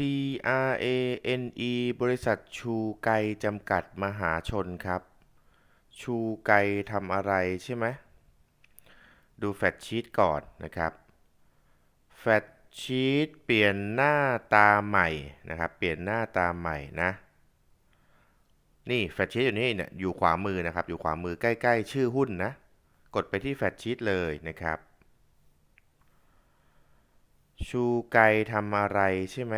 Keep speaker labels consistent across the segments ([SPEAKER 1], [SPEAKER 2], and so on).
[SPEAKER 1] CRANE บริษัทชูไกจำกัดมหาชนครับ ชูไกทำอะไรใช่ไหม ดูแฟตชีตก่อนนะครับ แฟตชีตเปลี่ยนหน้าตาใหม่นะครับ เปลี่ยนหน้าตาใหม่นะ นี่แฟตชีตอยู่นี่เนี่ยอยู่ขวามือนะครับ อยู่ขวามือใกล้ ๆ ชื่อหุ้นนะ กดไปที่แฟตชีตเลยนะครับ ชูไกทำอะไรใช่ไหม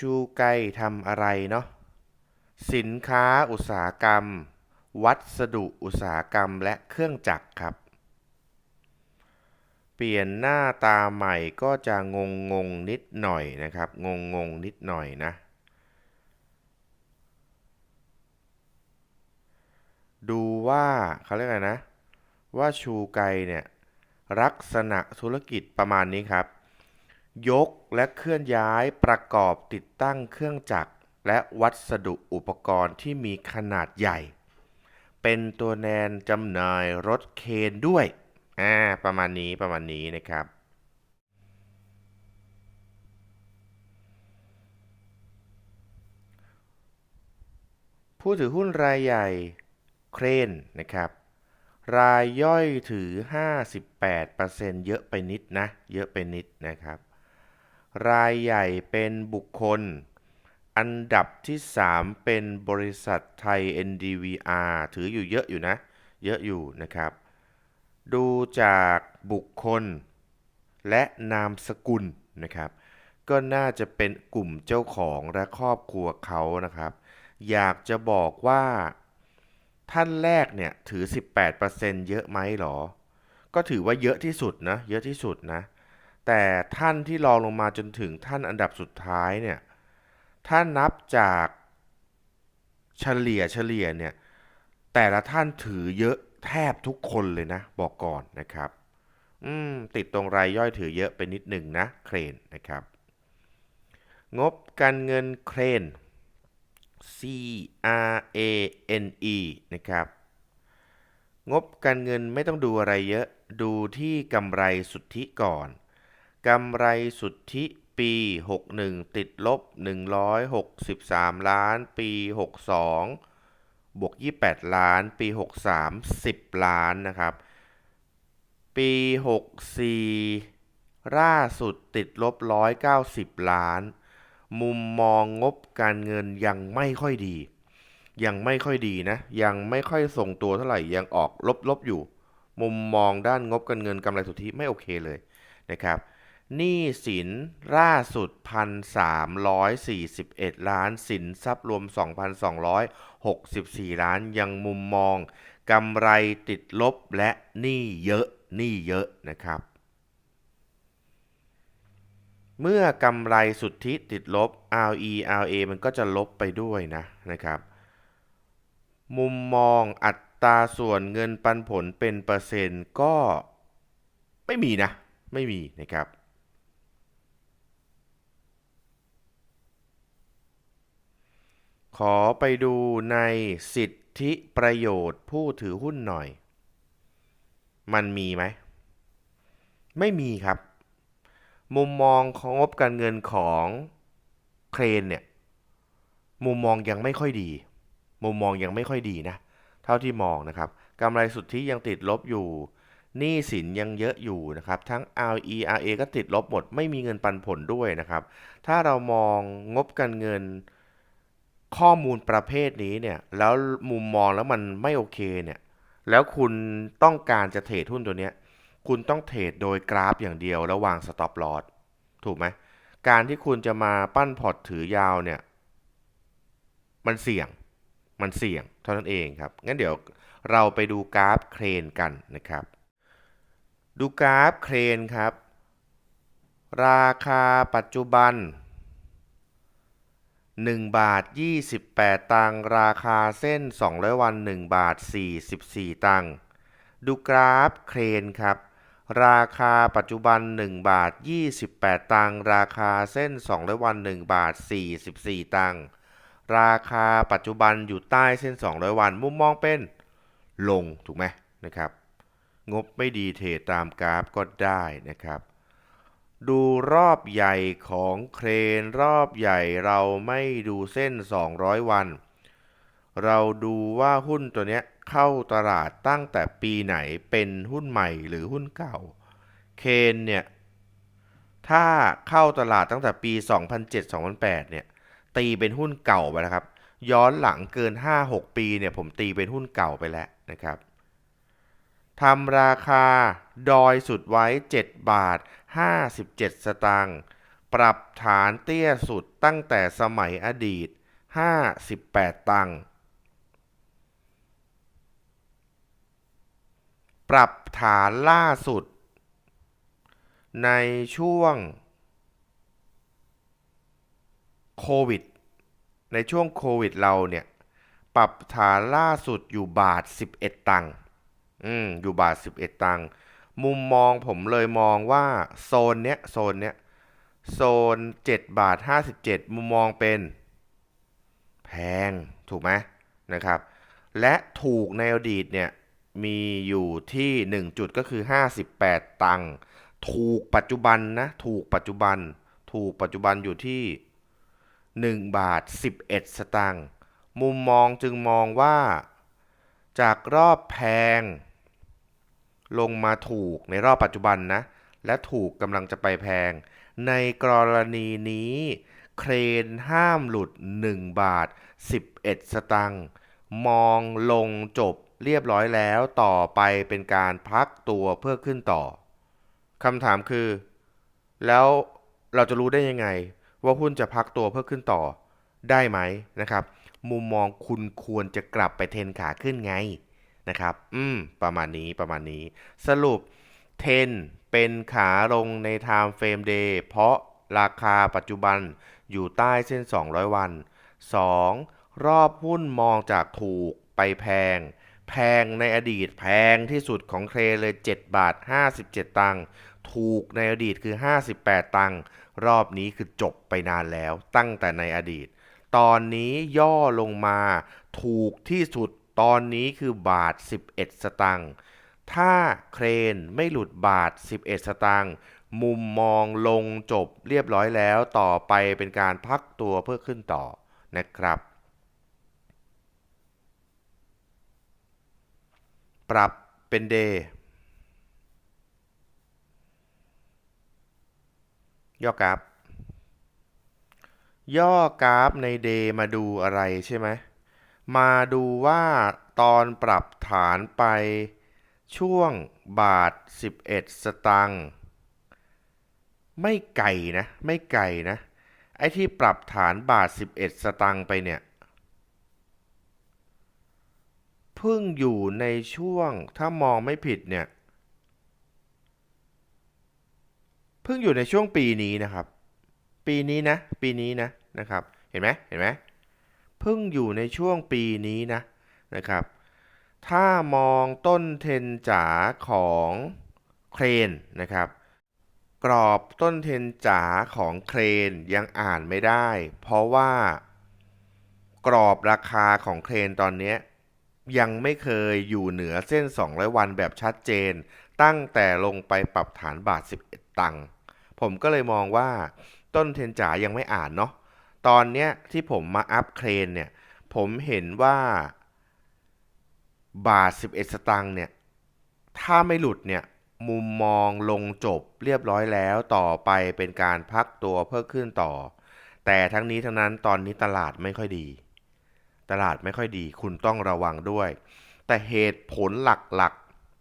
[SPEAKER 1] ชูไกทำอะไรเนาะสินค้าอุตสาหกรรม วัสดุอุตสาหกรรมและเครื่องจักรครับ เปลี่ยนหน้าตาใหม่ก็จะงงงงนิดหน่อยนะครับ งงงงนิดหน่อยนะ ดูว่าเขาเรียกอะไรนะ ว่าชูไกเนี่ยลักษณะธุรกิจประมาณนี้ครับ ยกและเคลื่อนย้ายประกอบติดตั้งเครื่องจักร และวัสดุอุปกรณ์ที่มีขนาดใหญ่ เป็นตัวแทนจำหน่ายรถเคนด้วยอ่าประมาณนี้ประมาณนี้นะครับผู้ถือหุ้นรายใหญ่เครนนะครับ รายย่อยถือ 58%เยอะไปนิดนะ เยอะไปนิดนะครับ รายใหญ่เป็นบุคคล อันดับที่ 3 เป็นบริษัทไทย NDVR ถืออยู่เยอะอยู่นะ เยอะอยู่นะครับ ดูจากบุคคล และนามสกุลนะครับ ก็น่าจะเป็นกลุ่มเจ้าของและครอบครัวเขานะครับ อยากจะบอกว่าท่านแรกเนี่ยถือ 18%เยอะไหมหรอ ก็ถือว่าเยอะที่สุดนะ เยอะที่สุดนะ แต่ท่านที่รองลงมาจนถึงท่านอันดับสุดท้ายเนี่ยถ้านับจากเฉลี่ยเฉลี่ยเนี่ยแต่ละท่านถือเยอะแทบทุกคนเลยนะ บอกก่อนนะครับ อืมติดตรงรายย่อยถือเยอะไปนิดหนึ่งนะ เครนนะครับ งบการเงินเครน C R A N E นะครับ งบการเงินไม่ต้องดูอะไรเยอะ ดูที่กำไรสุทธิก่อน กำไรสุทธิปี 61 ติดลบ 163 ล้านปี 62 บวก 28 ล้านปี 63 10 ล้านนะครับ ปี 64 ล่าสุดติดลบ 190 ล้าน มุมมองงบการเงินยังไม่ค่อยดี ยังไม่ค่อยดีนะ ยังไม่ค่อยทรงตัวเท่าไหร่ ยังออกลบๆอยู่ มุมมองด้านงบการเงินกำไรสุทธิไม่โอเคเลยนะครับ หนี้สินล่าสุด 1,341 ล้าน สินทรัพย์รวม 2,264 ล้าน ยังมุมมองกำไรติดลบและหนี้เยอะหนี้เยอะนะครับ เมื่อกำไรสุทธิติดลบ RE RA มันก็จะลบไปด้วยนะนะครับ มุมมองอัตราส่วนเงินปันผลเป็นเปอร์เซ็นต์ก็ไม่มีนะไม่มีนะครับ ขอไปดูในสิทธิประโยชน์ผู้ถือหุ้นหน่อย มันมีไหม ไม่มีครับ มุมมองของงบการเงินของเครนเนี่ย มุมมองยังไม่ค่อยดี มุมมองยังไม่ค่อยดีนะ เท่าที่มองนะครับกำไรสุทธิยังติดลบอยู่หนี้สินยังเยอะอยู่นะครับ ทั้ง RE RA ก็ติดลบหมด ไม่มีเงินปันผลด้วยนะครับ ถ้าเรามองงบการเงิน ข้อมูลประเภทนี้เนี่ยแล้วมุมมองแล้วมันไม่โอเคเนี่ยแล้วคุณต้องการจะเทรดหุ้นตัวเนี้ยคุณต้องเทรดโดยกราฟอย่างเดียวแล้ววางสต็อปลอสถูกไหมการที่คุณจะมาปั้นพอร์ตถือยาวเนี่ยมันเสี่ยงมันเสี่ยงเท่านั้นเองครับ งั้นเดี๋ยวเราไปดูกราฟเครนกันนะครับ ดูกราฟเครนครับ ราคาปัจจุบัน 1 บาท 28 ตังค์ราคาเส้น 200 วัน 1 บาท 44 ตังค์ดูกราฟเครนครับ ราคาปัจจุบัน 1 บาท 28 ตังค์ราคาเส้น 200 วัน 1 บาท 44 ตังค์ราคาปัจจุบันอยู่ใต้เส้น 200 วันมุมมองเป็นลงถูกไหมนะครับ งบไม่ดีเทรดตามกราฟก็ได้นะครับ ดูรอบใหญ่ของเครนรอบใหญ่เราไม่ดูเส้น 200 วัน เราดูว่าหุ้นตัวเนี้ยเข้าตลาดตั้งแต่ปีไหนเป็นหุ้นใหม่หรือหุ้นเก่า เคนเนี่ย ถ้าเข้าตลาดตั้งแต่ปี 2007-2008 เนี่ย ตีเป็นหุ้นเก่าไปแล้วครับ ย้อนหลังเกิน 5-6 ปีเนี่ยผมตีเป็นหุ้นเก่าไปแล้วนะครับทำราคา ดอยสุดไว้ 7 บาท 57 สตางค์ ปรับฐานเตี้ยสุดตั้งแต่สมัยอดีต 58 ตังค์ ปรับฐานล่าสุด ในช่วงโควิด ในช่วงโควิดเราเนี่ย ปรับฐานล่าสุดอยู่บาท 11 ตังค์ อืม อยู่บาท 11 ตังค์ มุมมองผมเลยมองว่าโซนเนี้ยโซนเนี้ยโซน 7 บาท 57 มุมมองเป็น แพงถูกไหมนะครับ และถูกในอดีตเนี่ยมีอยู่ที่ 1 จุดก็คือ 58 ตังค์ถูกปัจจุบันนะ ถูกปัจจุบัน ถูกปัจจุบันอยู่ที่ 1 บาท 11 สตางค์มุมมองจึงมองว่า จากรอบแพง ลงมาถูกในรอบปัจจุบันนะ และถูกกำลังจะไปแพง ในกรณีนี้ เครนห้ามหลุด 1 บาท 11 สตางค์มองลงจบเรียบร้อยแล้วต่อไปเป็นการพักตัวเพื่อขึ้นต่อคำถามคือ แล้วเราจะรู้ได้ยังไง ว่าหุ้นจะพักตัวเพื่อขึ้นต่อได้ไหมนะครับ มุมมองคุณควรจะกลับไปเทนขาขึ้นไง นะครับ อืม ประมาณนี้ประมาณนี้ สรุปเทนเป็นขาลงใน Time Frame Day เพราะราคาปัจจุบันอยู่ใต้เส้น 200 วัน 2. รอบหุ้นมองจากถูกไปแพง แพงในอดีตแพงที่สุดของเครเลย 7 บาท 57 ตังค์ถูกในอดีตคือ 58 ตังค์รอบนี้คือจบไปนานแล้วตั้งแต่ในอดีต ตอนนี้ย่อลงมาถูกที่สุด ตอนนี้คือบาท 11 สตางค์ถ้าเครนไม่หลุดบาท 11 สตางค์มุมมองลงจบเรียบร้อยแล้วต่อไปเป็นการพักตัวเพื่อขึ้นต่อนะครับ ปรับเป็นเดย์ย่อกราฟย่อกราฟในเดย์มาดูอะไรใช่ไหม มาดูว่าตอนปรับฐานไปช่วงบาท 11 สตังค์ไม่ไก่นะ ไม่ไก่นะ ไอ้ที่ปรับฐานบาท 11 สตังค์ไปเนี่ยเพิ่งอยู่ในช่วงถ้ามองไม่ผิดเนี่ยเพิ่งอยู่ในช่วงปีนี้นะครับ ปีนี้นะ ปีนี้นะนะครับ เห็นไหมเห็นไหม เพิ่งอยู่ในช่วงปีนี้นะนะครับ ถ้ามองต้นเทนจ๋าของเครนนะครับ กรอบต้นเทนจ๋าของเครนยังอ่านไม่ได้ เพราะว่ากรอบราคาของเครนตอนนี้ยังไม่เคยอยู่เหนือเส้น 200 วันแบบชัดเจน ตั้งแต่ลงไปปรับฐานบาท 11 ตังค์ผมก็เลยมองว่าต้นเทนจ๋ายังไม่อ่านเนาะ ตอนเนี้ยที่ผมมาอัพเครนเนี่ย ผมเห็นว่า บาท 11 สตางค์เนี่ย ถ้าไม่หลุดเนี่ย มุมมองลงจบเรียบร้อยแล้วต่อไปเป็นการพักตัวเพื่อขึ้นต่อ แต่ทั้งนี้ทั้งนั้นตอนนี้ตลาดไม่ค่อยดี ตลาดไม่ค่อยดี คุณต้องระวังด้วย แต่เหตุผลหลัก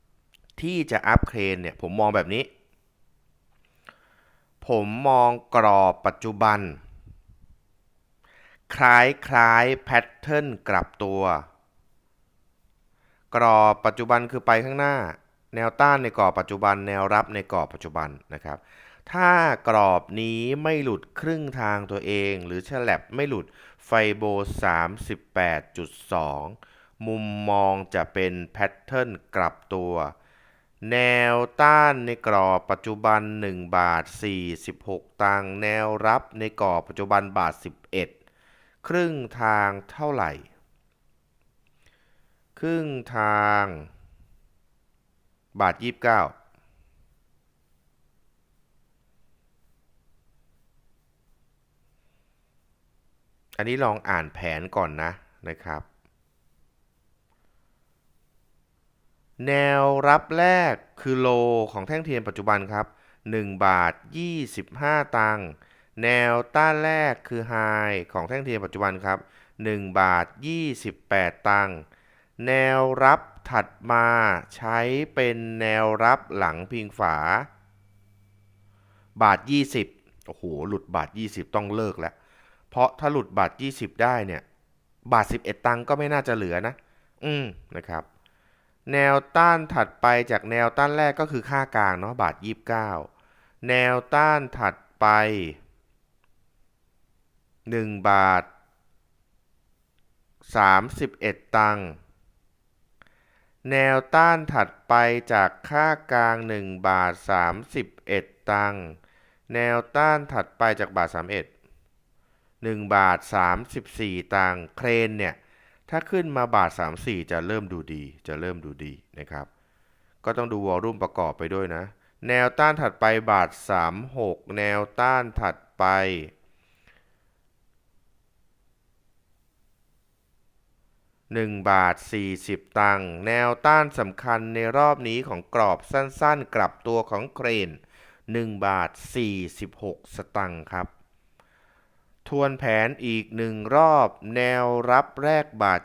[SPEAKER 1] ๆ ที่จะอัพเครนเนี่ย ผมมองแบบนี้ ผมมองกรอบปัจจุบัน คล้ายคล้ายแพทเทิร์นกลับตัว กรอบปัจจุบันคือไปข้างหน้า แนวต้านในกรอบปัจจุบัน แนวรับในกรอบปัจจุบันนะครับ ถ้ากรอบนี้ไม่หลุดครึ่งทางตัวเอง หรือฉลับไม่หลุดไฟโบ 38.2 มุมมองจะเป็นแพทเทิร์นกลับตัว แนวต้านในกรอบปัจจุบัน 1 บาท 46 ตังค์แนวรับในกรอบปัจจุบันบาท 11 ครึ่งทางเท่าไหร่ ครึ่งทาง บาทยี่สิบเก้าอันนี้ลองอ่านแผนก่อนนะนะครับ แนวรับแรกคือโลของแท่งเทียนปัจจุบันครับ 1 บาท 25 ตังค์ แนวต้านแรกคือไฮของแท่งเทียนปัจจุบันครับ 1 บาท 28 ตังค์แนวรับถัดมาใช้เป็นแนวรับหลังพิงฝา บาท 20 โอ้โห หลุดบาท 20 ต้องเลิกแล้ว เพราะถ้าหลุดบาท 20 ได้เนี่ย บาท 11 ตังค์ก็ไม่น่าจะเหลือนะ อืมนะครับ แนวต้านถัดไปจากแนวต้านแรกก็คือค่ากลางเนาะบาท 29 แนวต้านถัดไป 1 บาท 31 ตังค์ แนวต้านถัดไปจากค่ากลาง 1 บาท 31 ตังค์ แนวต้านถัดไปจากบาท 31 1 บาท 34 ตังค์เครนเนี่ย ถ้าขึ้นมาบาท 34 จะเริ่มดูดี จะเริ่มดูดีนะครับ ก็ต้องดูวอลลุ่มประกอบไปด้วยนะ แนวต้านถัดไปบาท 36 แนวต้านถัดไป 1 บาท 40 ตังค์แนวต้านสำคัญในรอบนี้ของกรอบสั้นๆ กลับตัวของเครน 1 บาท 46 สตังค์ครับ ทวนแผนอีกหนึ่งรอบ แนวรับแรกบาท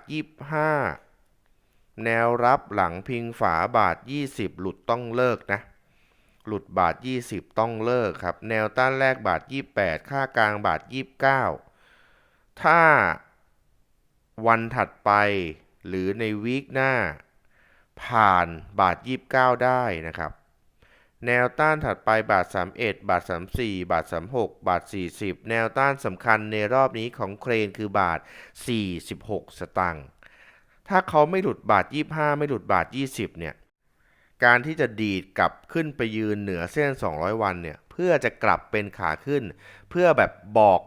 [SPEAKER 1] 25 แนวรับหลังพิงฝาบาท 20 หลุดต้องเลิกนะ หลุดบาท 20 ต้องเลิกครับ แนวต้านแรกบาท 28 ค่ากลางบาท 29 ถ้า วันถัดไป หรือในวีคหน้า ผ่านบาท 29 ได้นะครับ แนวต้านถัดไปบาท 31 บาท 34 บาท 36 บาท 40 แนวต้านสำคัญในรอบนี้ของเครนคือบาท 46 สตังค์ถ้าเขาไม่หลุดบาท 25 ไม่หลุดบาท 20 เนี่ย การที่จะดีดกลับขึ้นไปยืนเหนือเส้น 200 วันเนี่ย เพื่อจะกลับเป็นขาขึ้น เพื่อแบบบอก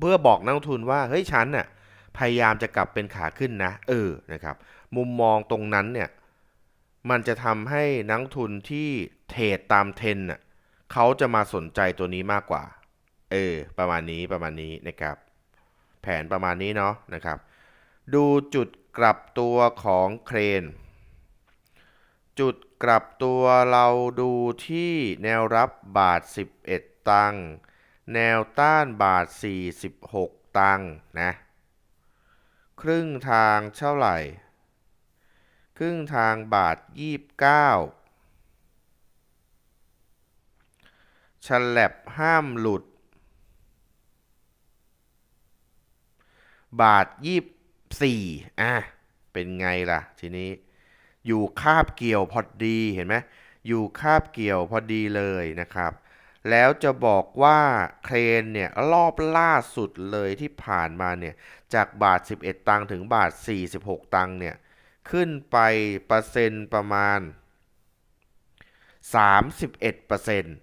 [SPEAKER 1] เพื่อบอกนักทุนว่า เฮ้ยฉันน่ะ พยายามจะกลับเป็นขาขึ้นนะ เออนะครับ มุมมองตรงนั้นเนี่ย มันจะทำให้นักทุนที่เทรดตามเทรนน่ะเขาจะมาสนใจตัวนี้มากกว่า เออ ประมาณนี้ประมาณนี้นะครับ แผนประมาณนี้เนาะนะครับ ดูจุดกลับตัวของเครน จุดกลับตัวเราดูที่แนวรับบาท 11 ตังค์แนวต้านบาท 46 ตังค์นะ ครึ่งทางเท่าไหร่ ครึ่งทางบาท29ฉลับห้ามหลุด บาท24อะ เป็นไงล่ะ ทีนี้ อยู่คาบเกี่ยวพอดีเห็นไหมอยู่คาบเกี่ยวพอดีเลยนะครับ แล้วจะบอกว่าเครนเนี่ยรอบล่าสุดเลยที่ผ่านมาเนี่ยจากบาท 11 ตังค์ถึงบาท 46 ตังค์เนี่ยขึ้นไปเปอร์เซ็นต์ประมาณ 31เปอร์เซ็นต์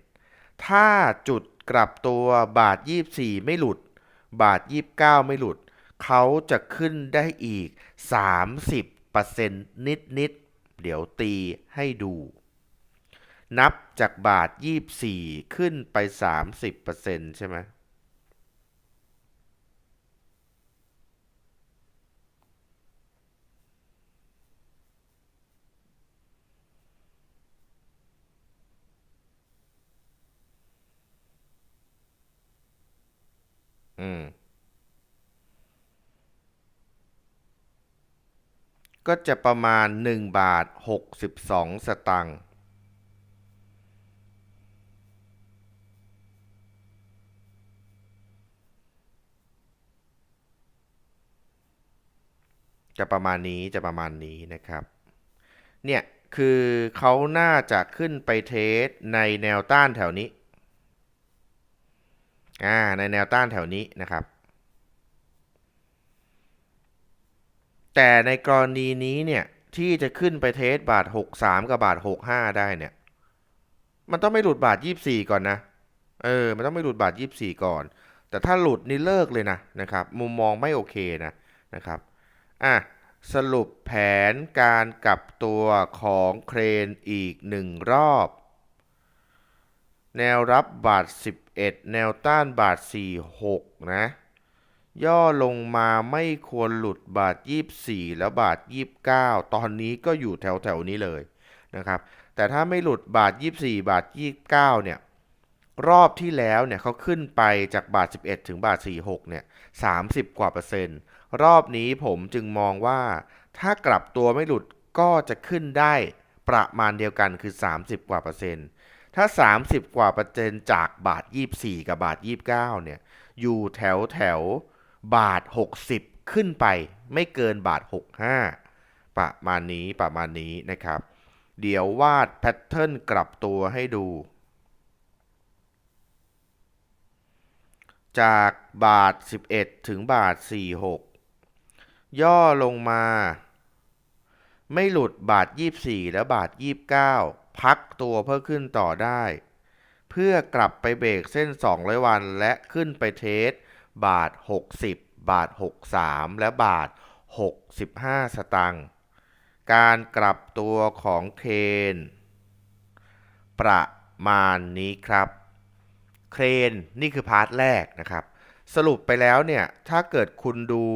[SPEAKER 1] ถ้าจุดกลับตัวบาท 24 ไม่หลุด บาท 29 ไม่หลุด เขาจะขึ้นได้อีก 30เปอร์เซ็นต์นิดๆเดี๋ยวตีให้ดู นับจากบาท 24 ขึ้นไป 30เปอร์เซ็นต์ใช่ไหมอืม ก็จะประมาณ 1 บาท 62 สตังค์ จะประมาณนี้จะประมาณนี้นะครับ เนี่ยคือเขาน่าจะขึ้นไปเทสในแนวต้านแถวนี้ อ่า ในแนวต้านแถวนี้นะครับ แต่ในกรณีนี้เนี่ยที่จะขึ้นไปเทสบาท 63 กับบาท 65 ได้เนี่ย มันต้องไม่หลุดบาท 24 ก่อนนะ เออ มันต้องไม่หลุดบาท 24 ก่อน แต่ถ้าหลุดนี่เลิกเลยนะนะครับ มุมมองไม่โอเคนะนะครับ อะสรุปแผนการกลับตัวของเครนอีกหนึ่งรอบ แนวรับบาท 11 แนวต้านบาท 46 นะ ย่อลงมาไม่ควรหลุดบาท 24 แล้วบาท 29 ตอนนี้ก็อยู่แถวแถวๆนี้เลยนะครับ แต่ถ้าไม่หลุดบาท 24 บาท 29 เนี่ย รอบที่แล้วเนี่ยเขาขึ้นไปจากบาท 11 ถึงบาท 46 เนี่ย 30 กว่าเปอร์เซ็นต์ รอบนี้ผมจึงมองว่า ถ้ากลับตัวไม่หลุดก็จะขึ้นได้ประมาณเดียวกันคือ 30 กว่าเปอร์เซ็นต์ ถ้า 30 กว่าเปอร์เซ็นต์จากบาท 24 กับบาท 29 เนี่ย อยู่แถวแถวบาท 60 ขึ้นไป ไม่เกินบาท 65 ประมาณนี้ประมาณนี้นะครับ เดี๋ยววาดแพทเทิร์นกลับตัวให้ดู จากบาท 11 ถึงบาท 46 ย่อลงมา ไม่หลุดบาท 24 แล้วบาท 29 พักตัวเพื่อขึ้นต่อได้ เพื่อกลับไปเบรกเส้น 200 วันและขึ้นไปเทสบาท 60 บาท 63 และบาท 65 สตังค์การกลับตัวของเคนประมาณนี้ครับ เครนนี่คือพาร์ทแรกนะครับ สรุปไปแล้วเนี่ย ถ้าเกิดคุณดู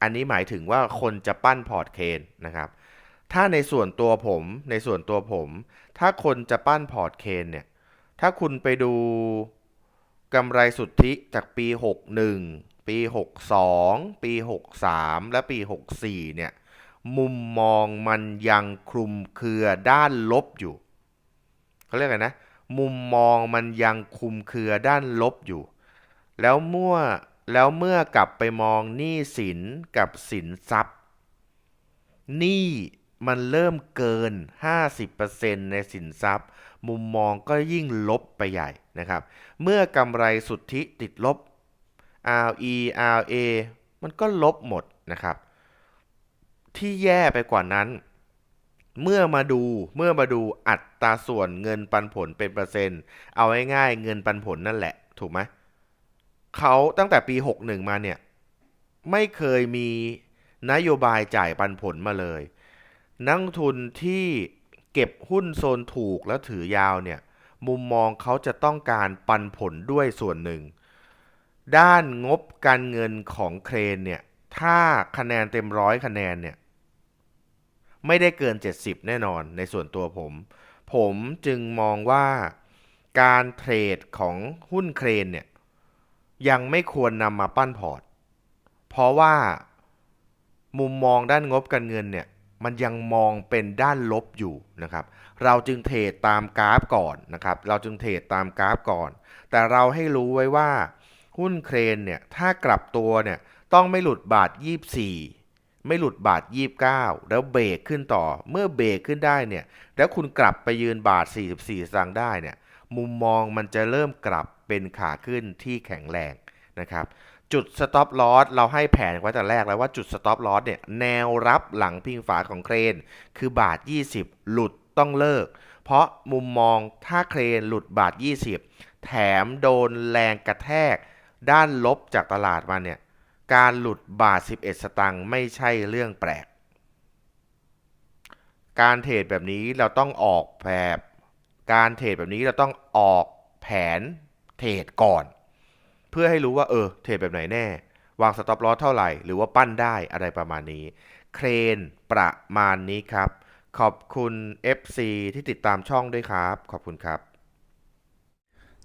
[SPEAKER 1] อันนี้หมายถึงว่าคนจะปั้นพอร์ตเคนนะครับ ถ้าในส่วนตัวผมในส่วนตัวผม ถ้าคนจะปั้นพอร์ตเคนเนี่ย ถ้าคุณไปดูกำไรสุทธิจากปี 61 ปี 62 ปี 63 และปี 64 เนี่ย มุมมองมันยังคลุมเครือด้านลบอยู่เขาเรียกอะไรนะ มุมมองมันยังคลุมเครือด้านลบอยู่ แล้วเมื่อ แล้วเมื่อกลับไปมองหนี้สินกับสินทรัพย์หนี้มันเริ่มเกิน 50%ในสินทรัพย์ มุมมองก็ยิ่งลบไปใหญ่นะครับ เมื่อกำไรสุทธิติดลบ RE RA มันก็ลบหมดนะครับ ที่แย่ไปกว่านั้น เมื่อมาดูเมื่อมาดูอัตราส่วนเงินปันผลเป็นเปอร์เซ็นต์ เอาง่ายๆเงินปันผลนั่นแหละ ถูกไหม เขาตั้งแต่ปี 61 มาเนี่ย ไม่เคยมีนโยบายจ่ายปันผลมาเลย นักทุนที่เก็บหุ้นโซนถูกแล้วถือยาวเนี่ย มุมมองเขาจะต้องการปันผลด้วยส่วนหนึ่ง ด้านงบการเงินของเครนเนี่ย ถ้าคะแนนเต็มร้อยคะแนนเนี่ย ไม่ได้เกิน 70 แน่นอนในส่วนตัวผม ผมจึงมองว่าการเทรดของหุ้นเครนเนี่ย ยังไม่ควรนำมาปั้นพอร์ต เพราะว่ามุมมองด้านงบการเงินเนี่ยมันยังมองเป็นด้านลบอยู่นะครับ เราจึงเทรดตามกราฟก่อนนะครับ เราจึงเทรดตามกราฟก่อน แต่เราให้รู้ไว้ว่าหุ้นเครนเนี่ยถ้ากลับตัวเนี่ยต้องไม่หลุดบาท 24 ไม่หลุดบาท 29 แล้วเบรกขึ้นต่อ เมื่อเบรกขึ้นได้เนี่ย แล้วคุณกลับไปยืนบาท 44สตางค์ได้เนี่ย มุมมองมันจะเริ่มกลับ เป็นขาขึ้นที่แข็งแรงนะครับจุด stop loss เราให้แผนไว้แต่แรกแล้วว่าจุด stop loss เนี่ยแนวรับหลังพิงฝาของเครน คือบาท 20 หลุดต้องเลิก เพราะมุมมองถ้าเครนหลุดบาท 20 แถมโดนแรงกระแทก ด้านลบจากตลาดมาเนี่ยการหลุดบาท 11 สตังค์ไม่ใช่เรื่องแปลก การเทรดแบบนี้เราต้องออกแบบ การเทรดแบบนี้เราต้องออกแผน เทรดก่อน เพื่อให้รู้ว่าเออเทรดแบบไหนแน่ วางสต็อปลอสเท่าไหร่ หรือว่าปั้นได้อะไรประมาณนี้ เครนประมาณนี้ครับ ขอบคุณ FC ที่ติดตามช่องด้วยครับ ขอบคุณครับ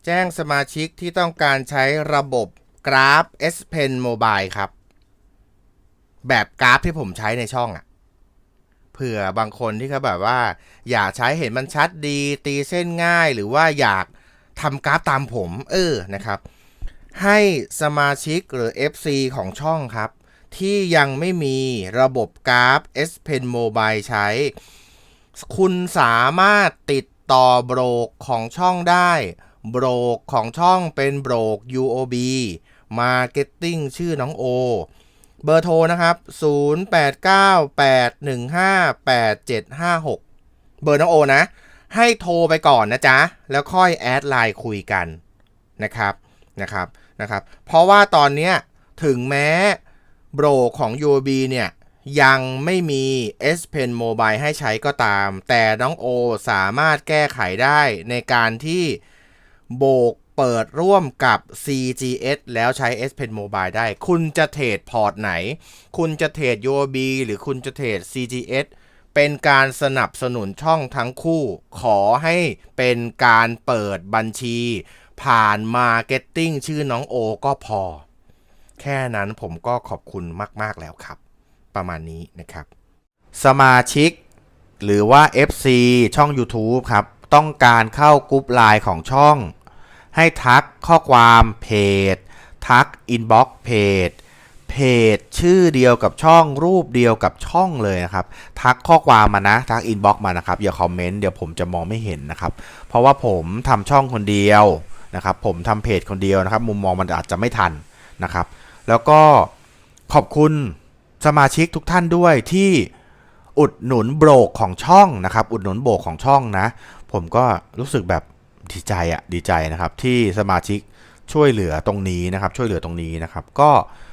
[SPEAKER 1] แจ้งสมาชิกที่ต้องการใช้ระบบกราฟ S Pen Mobile ครับ แบบกราฟที่ผมใช้ในช่องอะเผื่อบางคนที่เขาแบบว่า อยากใช้เห็นมันชัดดี ตีเส้นง่ายหรือว่าอยาก ทำกราฟตามผม เออนะครับ ให้สมาชิกหรือ FC ของช่องครับ ที่ยังไม่มีระบบกราฟ S Pen Mobile ใช้ คุณสามารถติดต่อโบรกของช่องได้ โบรกของช่องเป็นโบรก UOB Marketing ชื่อน้องโอ เบอร์โทรนะครับ 0898158756 เบอร์น้องโอนะ ให้โทรไปก่อนนะจ๊ะ แล้วค่อยแอดไลน์คุยกันนะครับนะครับนะครับ เพราะว่าตอนเนี้ยถึงแม้โบรกของ UOB เนี่ยยังไม่มี S Pen Mobile ให้ใช้ก็ตาม แต่น้องโอสามารถแก้ไขได้ในการที่โบกเปิดร่วมกับ CGS แล้วใช้ S Pen Mobile ได้ คุณจะเทรดพอร์ตไหน คุณจะเทรด UOB หรือคุณจะเทรด CGS เป็นการสนับสนุนช่องทั้งคู่ ขอให้เป็นการเปิดบัญชี ผ่านมาเก็ตติ้งชื่อน้องโอก็พอ แค่นั้นผมก็ขอบคุณมาก ๆ แล้วครับ ประมาณนี้นะครับ สมาชิก หรือว่า FC ช่อง YouTube ครับ ต้องการเข้ากรุ๊ปไลน์ของช่อง ให้ทักข้อความเพจ ทักอินบ็อกซ์เพจ เพจชื่อเดียวกับช่องรูปเดียวกับช่องเลยนะครับ ทักข้อความมานะทักอินบ็อกซ์มานะครับอย่าคอมเมนต์เดี๋ยวผมจะมองไม่เห็นนะครับ เพราะว่าผมทำช่องคนเดียวนะครับ ผมทำเพจคนเดียวนะครับ มุมมองมันอาจจะไม่ทันนะครับ แล้วก็ขอบคุณสมาชิกทุกท่านด้วยที่อุดหนุนโบรกของช่องนะครับ อุดหนุนโบรกของช่องนะ ผมก็รู้สึกแบบดีใจอะดีใจนะครับที่สมาชิกช่วยเหลือตรงนี้นะครับ ช่วยเหลือตรงนี้นะครับ ก็